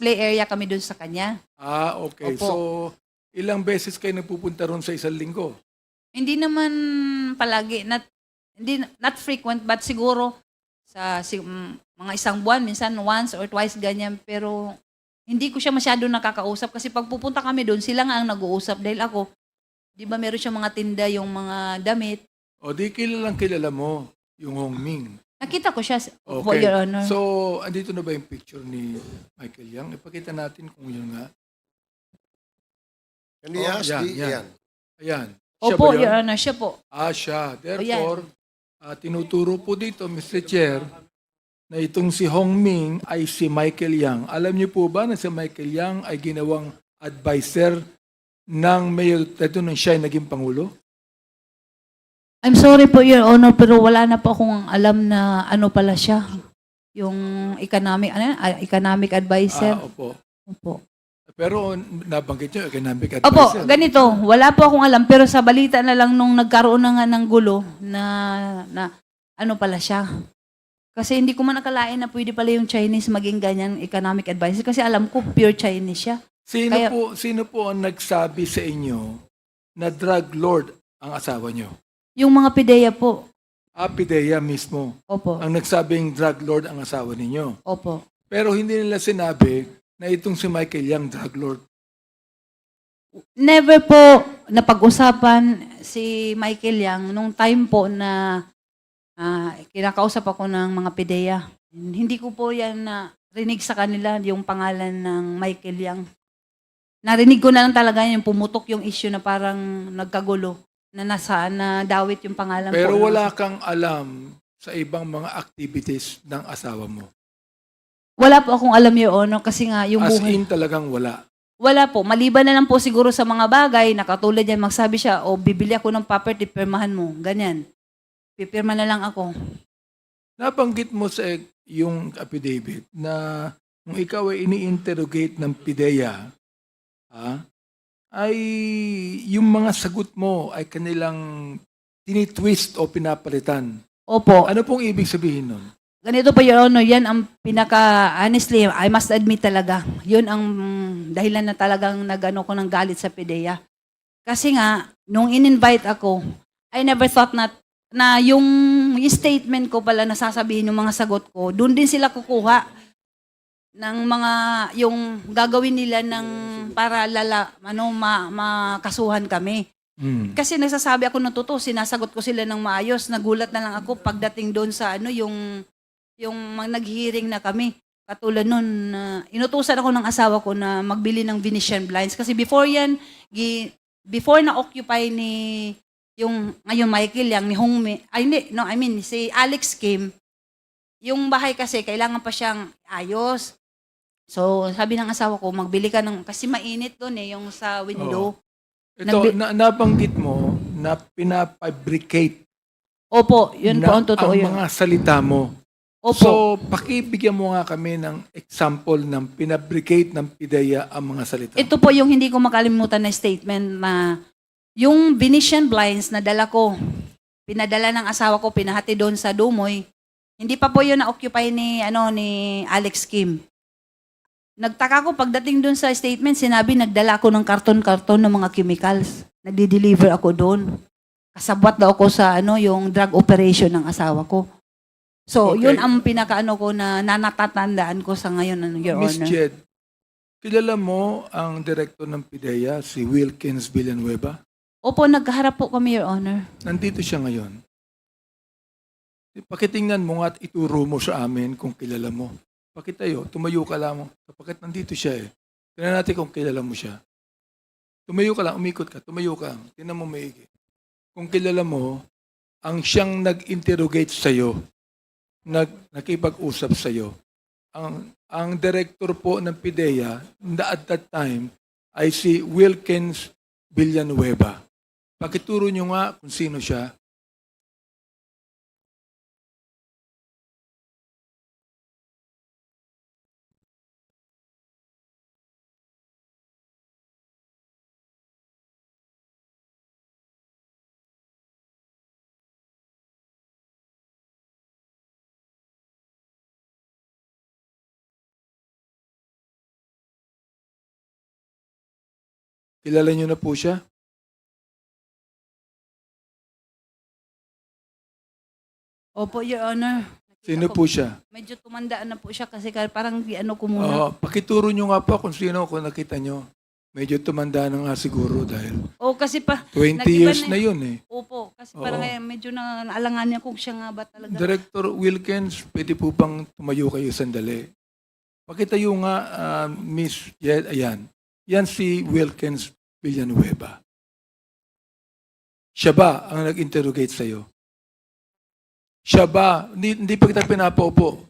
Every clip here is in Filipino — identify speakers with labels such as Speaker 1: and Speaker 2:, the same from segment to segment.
Speaker 1: display area kami doon sa kanya.
Speaker 2: Ah, okay.
Speaker 1: Opo.
Speaker 2: So, ilang beses kayo nagpupunta ron sa isang linggo?
Speaker 1: Hindi naman palagi, not, hindi, not frequent, but siguro sa si, mm, mga isang buwan, minsan once or twice ganyan. Pero hindi ko siya masyado nakakausap kasi pag pupunta kami doon, sila nga ang nag-uusap dahil ako, di ba meron siya mga tinda, yung mga damit.
Speaker 2: O di kilalang kilala mo yung Hong Ming.
Speaker 1: Nakita ko siya,
Speaker 2: Okay.
Speaker 1: for your honor.
Speaker 2: So, andito na ba yung picture ni Michael Yang? Ipakita natin kung yun nga.
Speaker 3: Can we
Speaker 2: Oh,
Speaker 3: ask
Speaker 2: yan,
Speaker 3: the,
Speaker 2: yan.
Speaker 3: yan.
Speaker 2: Ayan. Siya
Speaker 1: Opo,
Speaker 2: ba yun?
Speaker 1: your honor, siya po.
Speaker 2: Ah, siya.
Speaker 1: Oh,
Speaker 2: Therefore, ah, tinuturo po dito, Mr. Chair, na itong si Hong Ming ay si Michael Yang. Alam niyo po ba na si Michael Yang ay ginawang advisor ng Mayor Teto nung siya ay naging Pangulo?
Speaker 1: I'm sorry po, Your Honor, pero wala na po akong alam na ano pala siya. Yung economic, ano? Ah, economic advisor.
Speaker 2: Ah, opo.
Speaker 1: Opo.
Speaker 2: Pero nabanggit niyo, economic
Speaker 1: Opo,
Speaker 2: advisor.
Speaker 1: ganito. Wala po akong alam, pero sa balita na lang nung nagkaroon na nga ng gulo na, na ano pala siya. Kasi hindi ko man nakalain na pwede pala yung Chinese maging ganyan economic advisor kasi alam ko pure Chinese siya.
Speaker 2: Sino
Speaker 1: Kaya-
Speaker 2: po sino po ang nagsabi sa inyo na drug lord ang asawa niyo?
Speaker 1: Yung mga pideya po.
Speaker 2: Apideya mismo
Speaker 1: Opo.
Speaker 2: ang nagsabing drug lord ang asawa ninyo.
Speaker 1: Opo.
Speaker 2: Pero hindi nila sinabi na itong si Michael Yang drug lord.
Speaker 1: Never po napag-usapan si Michael Yang nung time po na ah, kinakausap ako ng mga pideya. Hindi ko po yan na rinig sa kanila yung pangalan ng Michael Yang. Narinig ko na lang talaga yung pumutok yung issue na parang nagkagulo na nasa na dawit yung pangalan
Speaker 2: Pero
Speaker 1: po.
Speaker 2: wala kang alam sa ibang mga activities ng asawa mo.
Speaker 1: Wala po akong alam yung ono kasi nga yung
Speaker 2: As
Speaker 1: buhay.
Speaker 2: in talagang wala.
Speaker 1: Wala po. Maliban na lang po siguro sa mga bagay na katulad yan, magsabi siya, o bibili ako ng property, pirmahan mo. Ganyan. Pipirma na lang ako.
Speaker 2: Nabanggit mo sa yung affidavit na kung ikaw ay ini-interrogate ng PIDEA, ha, ay yung mga sagot mo ay kanilang tinitwist o pinapalitan.
Speaker 1: Opo.
Speaker 2: Ano pong ibig sabihin nun?
Speaker 1: Ganito po, Your Honor, yan ang pinaka, honestly, I must admit talaga, yun ang dahilan na talagang nagano ko ng galit sa PIDEA. Kasi nga, nung in-invite ako, I never thought na, na yung statement ko pala na sasabihin ng mga sagot ko, doon din sila kukuha ng mga, yung gagawin nila ng para lala, ano, ma, makasuhan kami.
Speaker 2: Hmm.
Speaker 1: Kasi nagsasabi ako ng totoo, sinasagot ko sila ng maayos. Nagulat na lang ako pagdating doon sa ano yung yung nag-hearing na kami. Katulad nun, na inutusan ako ng asawa ko na magbili ng Venetian blinds. Kasi before yan, gi, before na-occupy ni yung ngayon Michael Yang, ni Hongme, ay hindi, no, I mean, si Alex Kim, yung bahay kasi kailangan pa siyang ayos. So, sabi ng asawa ko, magbili ka ng, kasi mainit doon eh, yung sa window.
Speaker 2: Ito,
Speaker 1: Nagbi-
Speaker 2: na, nabanggit mo na pinafabricate
Speaker 1: Opo, yun po ang totoo
Speaker 2: ang
Speaker 1: yun.
Speaker 2: mga salita mo.
Speaker 1: Opo.
Speaker 2: So, pakibigyan mo nga kami ng example ng pinabricate ng PIDEA ang mga salita.
Speaker 1: Ito po yung hindi ko makalimutan na statement na yung Venetian blinds na dala ko, pinadala ng asawa ko, pinahati doon sa Dumoy, hindi pa po yun na-occupy ni, ano, ni Alex Kim. Nagtaka ko pagdating doon sa statement, sinabi nagdala ako ng karton-karton ng mga chemicals. Nagdi-deliver ako doon. Kasabwat daw ako sa ano yung drug operation ng asawa ko. So,
Speaker 2: Okay.
Speaker 1: yun ang pinakaano ko na nanatatandaan ko sa ngayon, ano, Your
Speaker 2: Miss
Speaker 1: Honor.
Speaker 2: Jed, kilala mo ang director ng PIDEA, si Wilkins Villanueva?
Speaker 1: Opo, nagkaharap po kami, Your Honor.
Speaker 2: Nandito siya ngayon. Pakitingnan mo nga at ituro mo sa amin kung kilala mo. Pakitayo, tumayo ka lang. Kapagkat nandito siya eh. Tingnan natin kung kilala mo siya. Tumayo ka lang, umikot ka, tumayo ka. Tingnan mo maigi. Kung kilala mo, ang siyang nag-interrogate sa'yo, nag, nakipag-usap sa'yo, ang, ang director po ng PIDEA at that time ay si Wilkins Villanueva. Pakituro nyo nga kung sino siya Kilala niyo na po siya?
Speaker 1: Opo, Your Honor. Nakita
Speaker 2: Sino
Speaker 1: ko-
Speaker 2: po siya?
Speaker 1: Medyo tumandaan na po siya kasi ka- parang di ano ko muna.
Speaker 2: Oo, pakituro niyo nga po kung sino kung nakita niyo. Medyo tumanda na nga siguro dahil
Speaker 1: O kasi pa,
Speaker 2: 20
Speaker 1: Nag-iba
Speaker 2: years
Speaker 1: na
Speaker 2: na yun eh.
Speaker 1: opo, kasi
Speaker 2: Oo.
Speaker 1: parang eh, medyo na naalangan niya kung siya nga ba talaga.
Speaker 2: Director Wilkins, pwede po bang tumayo kayo sandali? Pakitayo nga, ah, Miss Jed, ayan. Yan si Wilkins Villanueva. Siya ba ang nag-interrogate sa'yo? Siya ba, hindi, hindi pa kita pinapaupo,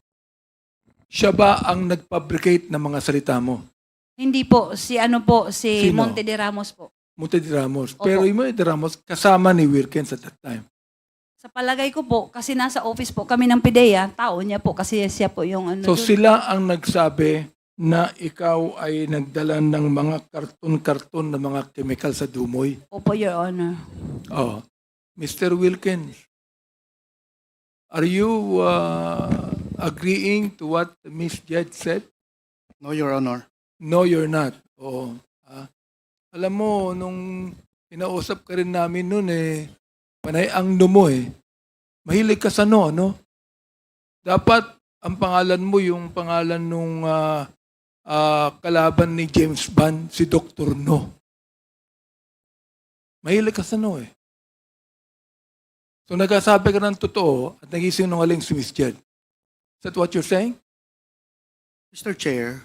Speaker 2: siya ba ang nag-fabricate ng mga salita mo?
Speaker 1: Hindi po, si ano po, si
Speaker 2: Sino?
Speaker 1: Monte de Ramos po.
Speaker 2: Monte de Ramos.
Speaker 1: Opo.
Speaker 2: Pero yung Monte de Ramos, kasama ni Wilkins at that time.
Speaker 1: Sa palagay ko po, kasi nasa office po kami ng PIDEA, tao niya po kasi siya po yung ano.
Speaker 2: So
Speaker 1: dun.
Speaker 2: sila ang nagsabi na ikaw ay nagdala ng mga karton-karton na mga chemical sa dumoy.
Speaker 1: Opo, Your Honor.
Speaker 2: Oh. Mr. Wilkins, are you uh, agreeing to what Miss Jed said?
Speaker 3: No, Your Honor.
Speaker 2: No, you're not. Oo. Ah. Alam mo, nung inausap ka rin namin noon eh, panay ang mo eh. Mahilig ka sa no, no? Dapat ang pangalan mo yung pangalan nung ah, ah, kalaban ni James Bond, si Dr. No. Mahilig ka sa no eh. So nagkasabi ka ng totoo at nagisinungaling si Miss Jed. Is that what you're saying?
Speaker 3: Mr. Chair,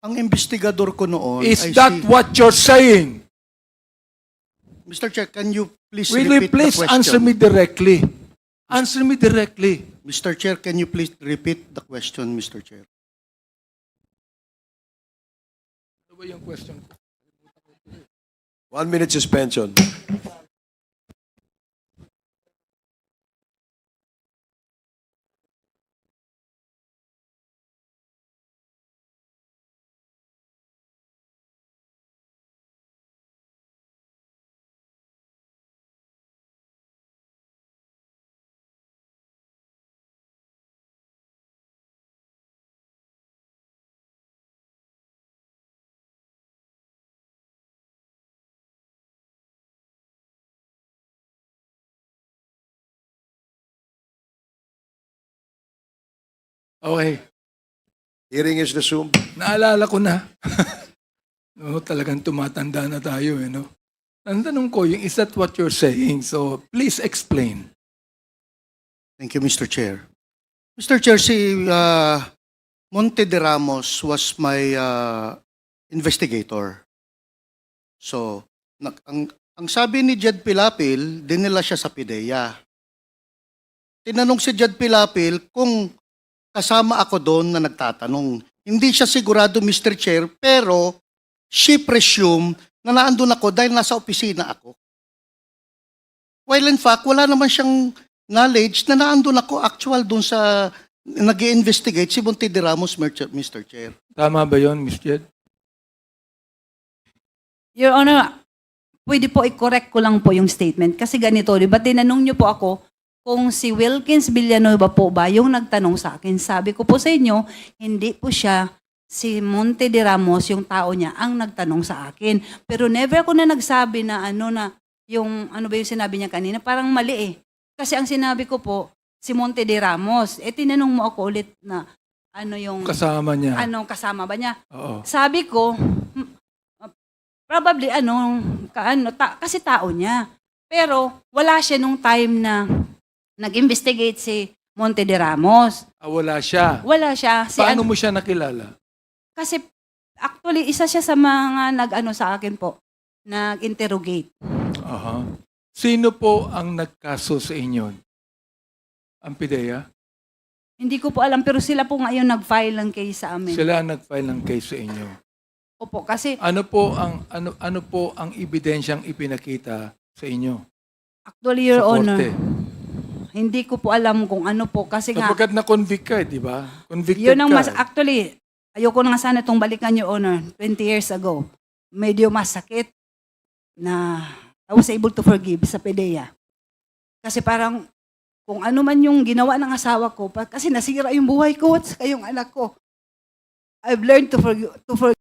Speaker 3: ang investigador ko noon
Speaker 2: Is
Speaker 3: ay
Speaker 2: that
Speaker 3: si...
Speaker 2: what you're saying?
Speaker 3: Mr. Chair, can you please
Speaker 2: Will you
Speaker 3: repeat
Speaker 2: please
Speaker 3: the question?
Speaker 2: answer me directly? Answer me directly.
Speaker 3: Mr. Chair, can you please repeat the question, Mr. Chair?
Speaker 2: Yung question ko?
Speaker 4: One minute suspension.
Speaker 2: Okay.
Speaker 4: Hearing is resumed.
Speaker 2: Naalala ko na. no, talagang tumatanda na tayo eh, no? Ang tanong ko, yung is that what you're saying? So, please explain.
Speaker 3: Thank you, Mr. Chair. Mr. Chair, si uh, Monte de Ramos was my uh, investigator. So, nag- ang, ang sabi ni Jed Pilapil, dinila siya sa PIDEA. Tinanong si Jed Pilapil kung kasama ako doon na nagtatanong. Hindi siya sigurado, Mr. Chair, pero she presume na naandun ako dahil nasa opisina ako. While in fact, wala naman siyang knowledge na naandun ako actual dun sa nag investigate si Monte de Ramos, Mr. Chair.
Speaker 2: Tama ba yon, Miss Jed?
Speaker 1: Your Honor, pwede po i-correct ko lang po yung statement. Kasi ganito, di ba tinanong niyo po ako kung si Wilkins Villanueva po ba yung nagtanong sa akin. Sabi ko po sa inyo, hindi po siya si Monte de Ramos, yung tao niya, ang nagtanong sa akin. Pero never ako na nagsabi na ano na, yung ano ba yung sinabi niya kanina, parang mali eh. Kasi ang sinabi ko po, si Monte de Ramos. Eh tinanong mo ako ulit na ano yung,
Speaker 2: Kasama niya.
Speaker 1: anong kasama ba niya.
Speaker 2: Oo.
Speaker 1: Sabi ko, hmm, probably ano, ka, ano ta- kasi tao niya. Pero wala siya nung time na nag-investigate si Monte de Ramos.
Speaker 2: Ah, wala siya.
Speaker 1: Wala siya. Si
Speaker 2: Paano
Speaker 1: ano-
Speaker 2: mo siya nakilala?
Speaker 1: kasi actually, isa siya sa mga nag-ano sa akin po, nag-interrogate.
Speaker 2: Aha. Sino po ang nagkaso sa inyo? Ang PIDEA?
Speaker 1: Hindi ko po alam, pero sila po ngayon nag-file ng case sa amin.
Speaker 2: Sila ang nag-file ng case sa inyo.
Speaker 1: Opo, kasi
Speaker 2: Ano po ang ano ano po ang ebidensyang ipinakita sa inyo?
Speaker 1: actually, Your
Speaker 2: sa
Speaker 1: Honor,
Speaker 2: korte?
Speaker 1: Hindi ko po alam kung ano po. Kasi nga,
Speaker 2: Sapagkat na-convict ka, eh, di ba? Convicted
Speaker 1: Yun ang
Speaker 2: ka.
Speaker 1: mas, actually, ayoko na nga sana itong balikan your honor, 20 years ago. Medyo masakit na I was able to forgive sa PDEA. Kasi parang, kung ano man yung ginawa ng asawa ko, kasi nasira yung buhay ko at yung anak ko. I've learned to forgive, to forgive